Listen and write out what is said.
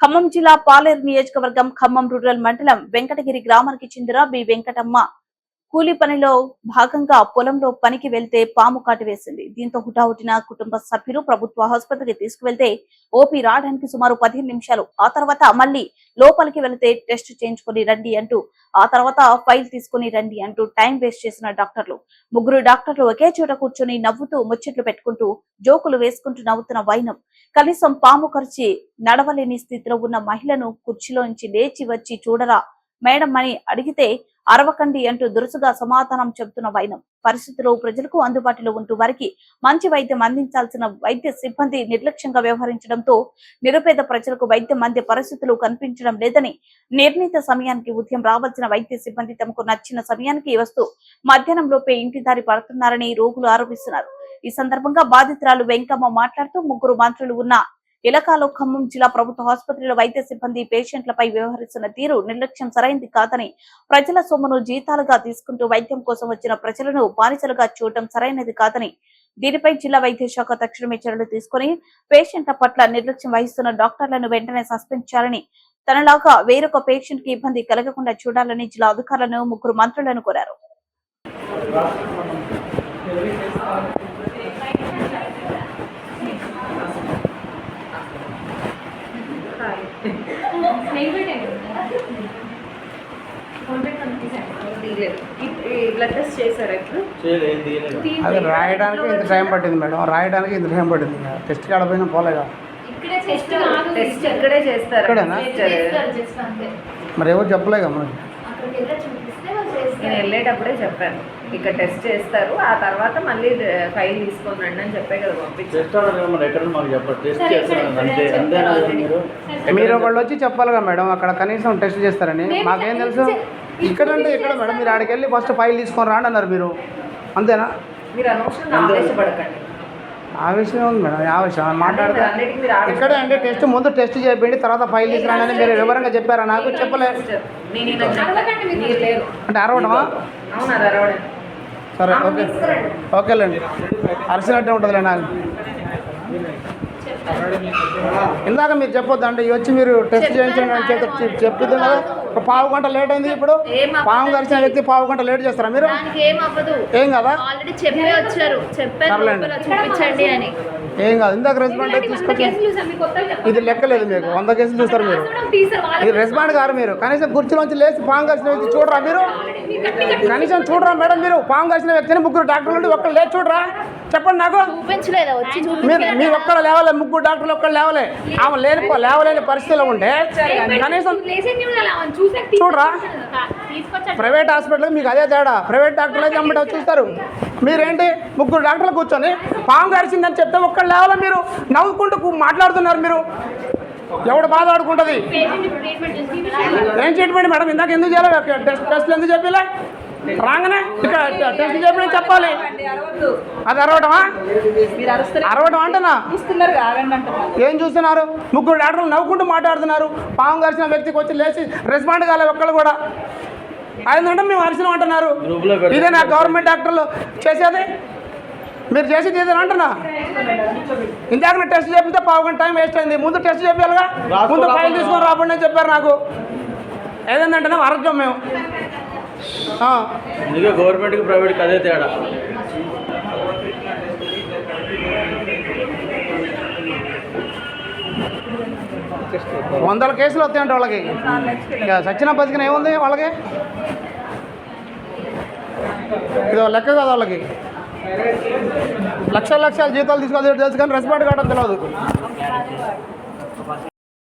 ఖమ్మం జిల్లా పాలేరు నియోజకవర్గం ఖమ్మం రూరల్ మండలం వెంకటగిరి గ్రామానికి చెందిన బి వెంకటమ్మ. కూలి పనిలో భాగంగా పొలంలో పనికి వెళ్తే పాము కాటు వేసింది. దీంతో హుటాహుటిన కుటుంబ సభ్యులు ప్రభుత్వ ఆసుపత్రికి తీసుకువెళ్తే ఓపీ రావడానికి సుమారు పదిహేను నిమిషాలు. ఆ తర్వాత మళ్ళీ లోపలికి వెళితే టెస్ట్ చేయించుకొని రండి అంటూ ఆ తర్వాత ఫైల్ తీసుకుని రండి అంటూ టైం వేస్ట్ చేసిన డాక్టర్లు. ముగ్గురు డాక్టర్లు ఒకే చోట కూర్చొని నవ్వుతూ ముచ్చట్లు పెట్టుకుంటూ జోకులు వేసుకుంటూ నవ్వుతున్న వైనం. కనీసం పాము కరిచి నడవలేని స్థితిలో ఉన్న మహిళను కుర్చీలోంచి లేచి వచ్చి చూడరా? మేడం అని అడిగితే అరవకండి అంటూ దురుసుగా సమాధానం చెబుతున్న వైనం. పరిస్థితులు ప్రజలకు అందుబాటులో ఉంటూ వారికి మంచి వైద్యం అందించాల్సిన వైద్య సిబ్బంది నిర్లక్ష్యంగా వ్యవహరించడంతో నిరుపేద ప్రజలకు వైద్యం అందే పరిస్థితులు కనిపించడం లేదని నిర్ణీత సమయానికి ఉదయం రావాల్సిన వైద్య సిబ్బంది తమకు నచ్చిన సమయానికి వస్తూ మధ్యాహ్నం లోపే ఇంటి దారి పడుతున్నారని రోగులు ఆరోపిస్తున్నారు. ఈ సందర్భంగా బాధితురాలు వెంకమ్మ మాట్లాడుతూ ముగ్గురు మంత్రులు ఉన్న ఇలకాలో ఖమ్మం జిల్లా ప్రభుత్వ ఆసుపత్రిలో వైద్య సిబ్బంది పేషెంట్లపై వ్యవహరిస్తున్న తీరు నిర్లక్ష్యం సరైంది కాదని ప్రజల సొమ్మును జీతాలుగా తీసుకుంటూ వైద్యం కోసం వచ్చిన ప్రజలను బానిసలుగా చూడటం సరైనది కాదని దీనిపై జిల్లా వైద్య శాఖ తక్షణమే చర్యలు తీసుకుని పేషెంట్ల పట్ల నిర్లక్ష్యం వహిస్తున్న డాక్టర్లను వెంటనే సస్పెండ్ చేయాలని తనలాగా వేరొక పేషెంట్కి ఇబ్బంది కలగకుండా చూడాలని జిల్లా అధికారులను ముగ్గురు మంత్రులను కోరారు. అది రాయడానికి ఇంత టైం పట్టింది మేడం. రాయడానికి ఇంత టైం పట్టింది. టెస్ట్ కాడ పోయినా పోలేగా. ఇక్కడే టెస్ట్ కాదు టెస్ట్ ఇక్కడే చేస్తారా. ఇక్కడేనా? చేస్తారు జస్ట్ అంతే. మరి ఎవరు చెప్పలేగా నేను వెళ్ళేటప్పుడే చెప్పాను. ఇక్కడ టెస్ట్ చేస్తారు. ఆ తర్వాత మళ్ళీ ఫైల్ తీసుకొని రండి అని చెప్పే కదా పంపించారు. మరి ఒకళ్ళు వచ్చి చెప్పాలిగా మేడం అక్కడ కనీసం టెస్ట్ చేస్తారని. మాకేం తెలుసు? ఇక్కడ అంటే ఇక్కడ మేడం? మీరు ఆడికి వెళ్ళి ఫస్ట్ ఫైల్ తీసుకొని రాండి అన్నారు మీరు. అంతేనా? మీరు అనవసరంగా ఆవేశపడకండి. ఆవేశం ఉంది మేడం ఆవేశం. మాట్లాడితే. ఇక్కడే అంటే టెస్ట్ ముందు టెస్ట్ చేయండి తర్వాత ఫైల్ తీసుకురాండి అని మీరు వివరంగా చెప్పారా? నాకు చెప్పలే. లేరు. అంటే అరవడమా? అవును అరవడం సరే ఓకే. ఓకేలేండి. అరిసినట్టే ఉంటుందిలే నాకు ఇందాక మీరు చెప్పొద్దు అంటే ఇవి వచ్చి మీరు టెస్ట్ చేయించండి అని చెప్పి చెప్పింది కదా. ఒక పావు గంట లేట్ అయింది ఇప్పుడు. పాము కరిచిన వ్యక్తి పావు గంట లేట్ చేస్తారా మీరు? ఏం కదా? చెప్పే వచ్చారు. చెప్పారు చూపించండి అని. ఏం కాదు. ఇందాక రెస్పాండ్ అయితే తీసుకొచ్చి ఇది లెక్కలేదు మీకు. వంద కేసులు చూస్తారు మీరు. ఇది రెస్పాండ్ గారు మీరు. కనీసం కుర్చీలోంచి లేచి పాము కరిచిన వ్యక్తి చూడరా మీరు? కనీసం చూడరా మేడం మీరు? పాము కరిచిన వ్యక్తిని ముగ్గురు డాక్టర్లు ఉండి ఒక్కరు లేచి చూడరా? చెప్పండి నాకు. మీరు మీ ఒక్కడ లేవలే ముగ్గురు డాక్టర్లు ఒక్కడ లేవలే. ఆమె లేని లేవలేని పరిస్థితిలో ఉంటే కనీసం చూడరా? ప్రైవేట్ హాస్పిటల్ మీకు అదే తేడా. ప్రైవేట్ డాక్టర్లు అయితే అమ్మట చూస్తారు. మీరేంటి ముగ్గురు డాక్టర్లు కూర్చొని పాము కరిచిందని చెప్తే ఒక్కళ్ళు లేవాల మీరు నవ్వుకుంటూ మాట్లాడుతున్నారు మీరు. ఎవడు బాధ ఆడుకుంటుంది ఏం ట్రీట్మెంట్ మేడం? ఇందాక ఎందుకు చేయాలి టెస్ట్ టెస్ట్లు ఎందుకు చెప్పలే? రాగానే? ఇక్కడ టెస్ట్ చెప్పిన చెప్పాలి. అది అరవటమా? అరవటం అంటనా ఏం చూస్తున్నారు? ముగ్గురు డాక్టర్లు నవ్వుకుంటూ మాట్లాడుతున్నారు. పాము కరిచిన వ్యక్తికి వచ్చి లేచి రెస్పాండ్ కాలే ఒక్కళ్ళు కూడా. అయిందంటే మేము అరిసినాం అంటున్నారు. ఇదే నా గవర్నమెంట్ డాక్టర్లు చేసేది? మీరు చేసేది ఇదే అంటున్నా? ఇందాక టెస్ట్ చేపితే పావు గంట టైం వేస్ట్ అయింది. ముందు టెస్ట్ చెప్పాలిగా ముందు ఫైల్. తీసుకొని రాబండి అని చెప్పారు నాకు. ఏదంటే అరజ్యం మేము. గవర్నమెంట్కి ప్రైవేట్కి అదే తేడా. వందల కేసులు వస్తాయంట వాళ్ళకి. ఇక సచిన బతికిన ఏముంది వాళ్ళకి? ఇది లెక్క కదా వాళ్ళకి. లక్షల లక్షల జీతాలు తీసుకోవాలి తెలుసు కానీ రెస్పాండ్ కావడం తెలియదు